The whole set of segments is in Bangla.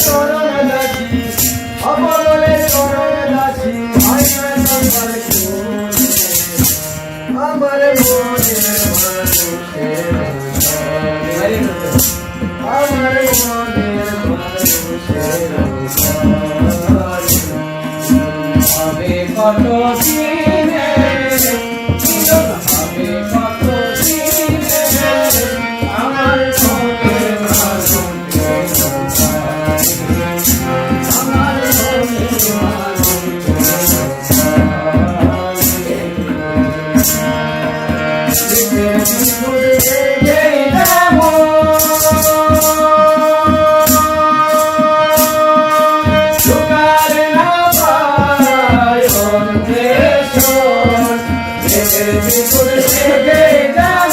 চরণ দাসী অপরলে চরণ দাসী আইনা সম্পর আমার মনে মানুষে আমার মনে মানুষে কত দিন Baby, put it in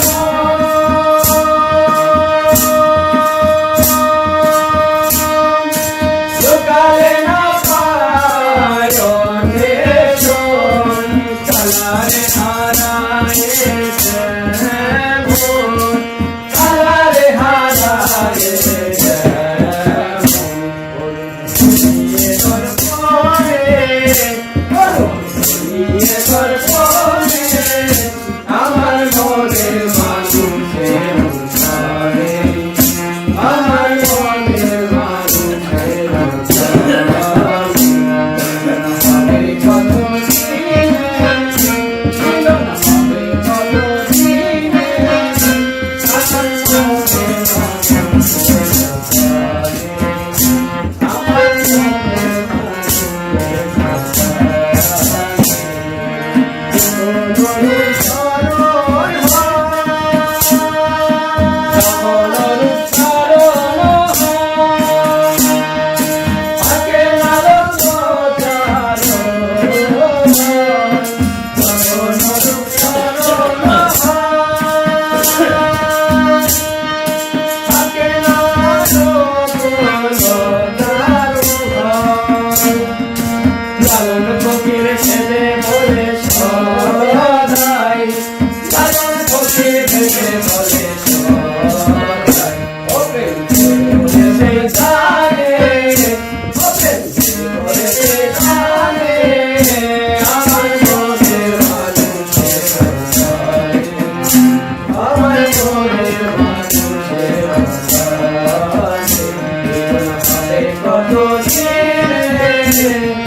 Yeah.